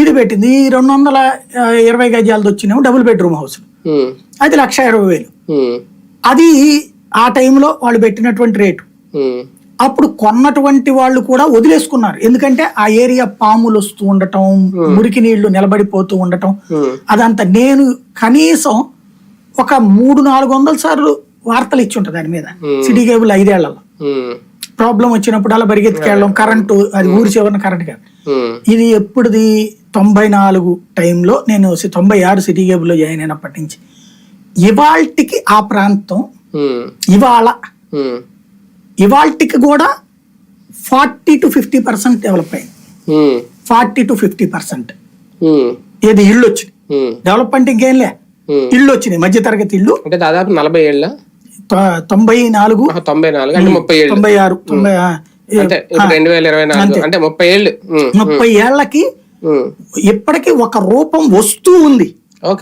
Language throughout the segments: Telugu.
ఇది పెట్టింది. ఈ రెండు వందల ఇరవై గజాలది వచ్చినేమో డబుల్ బెడ్రూమ్ హౌస్ అది లక్ష ఇరవై వేలు. అది ఆ టైంలో వాళ్ళు పెట్టినటువంటి రేటు. అప్పుడు కొన్నటువంటి వాళ్ళు కూడా వదిలేసుకున్నారు. ఎందుకంటే ఆ ఏరియా పాములు వస్తూ ఉండటం మురికి నీళ్ళు నిలబడిపోతూ ఉండటం అదంతా నేను కనీసం ఒక మూడు నాలుగు వందల సార్లు వార్తలు ఇచ్చి ఉంటుంది దాని మీద. City cable ఐదేళ్ళలో. ప్రాబ్లం వచ్చినప్పుడు అలా పరిగెత్తుకెళ్ళడం కరెంటు అది ఊరి చివరిన కరెంట్ కాదు. ఉమ్, ఇది ఎప్పుడుది? తొంభై నాలుగు టైంలో నేను తొంభై ఆరు సిటీ కేబుల్లో జాయిన్ అయినప్పటి నుంచి. ఇవాల్టికి ఆ ప్రాంతం ఉమ్, ఇవాళ. ఇవాల్టికి కూడా forty to fifty percent develop అయింది. Forty to fifty percent. ఏది ఇళ్ళు వచ్చింది. డెవలప్ అంటే ఇంకేం లే. ఉమ్. ఇళ్ళు వచ్చినాయి మధ్యతరగతి ఇళ్ళు అంటే దాదాపు నలభై ఏళ్ళ? తొంభై నాలుగు తొంభై నాలుగు అంటే ముప్పై తొంభై ఆరు తొంభై రెండు వేల ఇరవై నాలుగు అంటే ముప్పై ఏళ్ళు. ముప్పై ఏళ్ళకి ఇప్పటికీ ఒక రూపం వస్తూ ఉంది.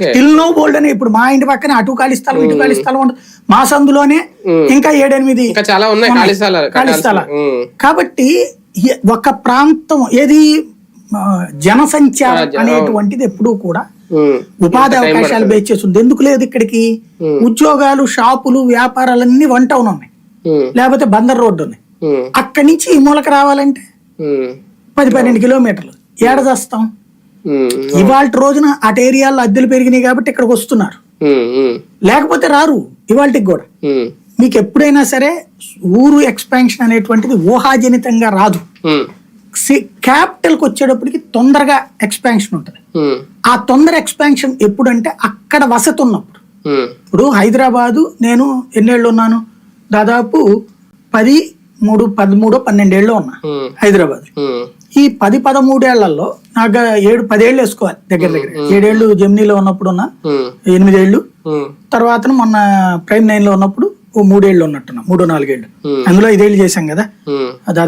స్టిల్ నో బోల్డ్ అని ఇప్పుడు మా ఇంటి పక్కన అటు ఖాళీ స్థలం ఇటు ఖాళీ స్థలం ఉంటుంది మా సందులోనే ఇంకా ఏడెనిమిది ఇంకా చాలా ఉన్నాయి ఖాళీ స్థలాలు కాబట్టి ఒక ప్రాంతం ఏది జనసంచారం అనేటువంటిది ఎప్పుడూ కూడా ఉపాధి అవకాశాలు బేస్ చేస్తుంది ఎందుకు లేదు ఇక్కడికి? ఉద్యోగాలు షాపులు వ్యాపారాలన్నీ వన్ టౌన్ ఉన్నాయి. లేకపోతే బందర్ రోడ్డు ఉన్నాయి అక్కడి నుంచి ఈ మూలకి రావాలంటే పది పన్నెండు కిలోమీటర్లు. ఏడ చేస్తాం? ఇవాళ రోజున అటు ఏరియాలో అద్దెలు పెరిగినాయి కాబట్టి ఇక్కడికి వస్తున్నారు. లేకపోతే రారు ఇవాళకి కూడా. మీకు ఎప్పుడైనా సరే ఊరు ఎక్స్పాన్షన్ అనేటువంటిది ఊహాజనితంగా రాదు. క్యాపిటల్కి వచ్చేటప్పటికి తొందరగా ఎక్స్పాన్షన్ ఉంటుంది. ఆ తొందర ఎక్స్పాన్షన్ ఎప్పుడంటే అక్కడ వసతి ఉన్నప్పుడు ఇప్పుడు హైదరాబాదు నేను ఎన్నేళ్ళు ఉన్నాను? దాదాపు పది మూడు పదమూడు పన్నెండేళ్ళు ఉన్నా హైదరాబాద్. ఈ పది పదమూడేళ్ళలో నాకు ఏడు పదేళ్ళు వేసుకోవాలి దగ్గర దగ్గర. ఏడేళ్ళు జమ్నీలో ఉన్నప్పుడు ఉన్నా ఎనిమిదేళ్ళు. తర్వాత మొన్న ప్రైమ్ నైన్లో ఉన్నప్పుడు ఓ మూడేళ్ళు ఉన్నట్టున్నా మూడు నాలుగేళ్ళు. అందులో ఐదేళ్ళు చేశాం కదా. దాదాపు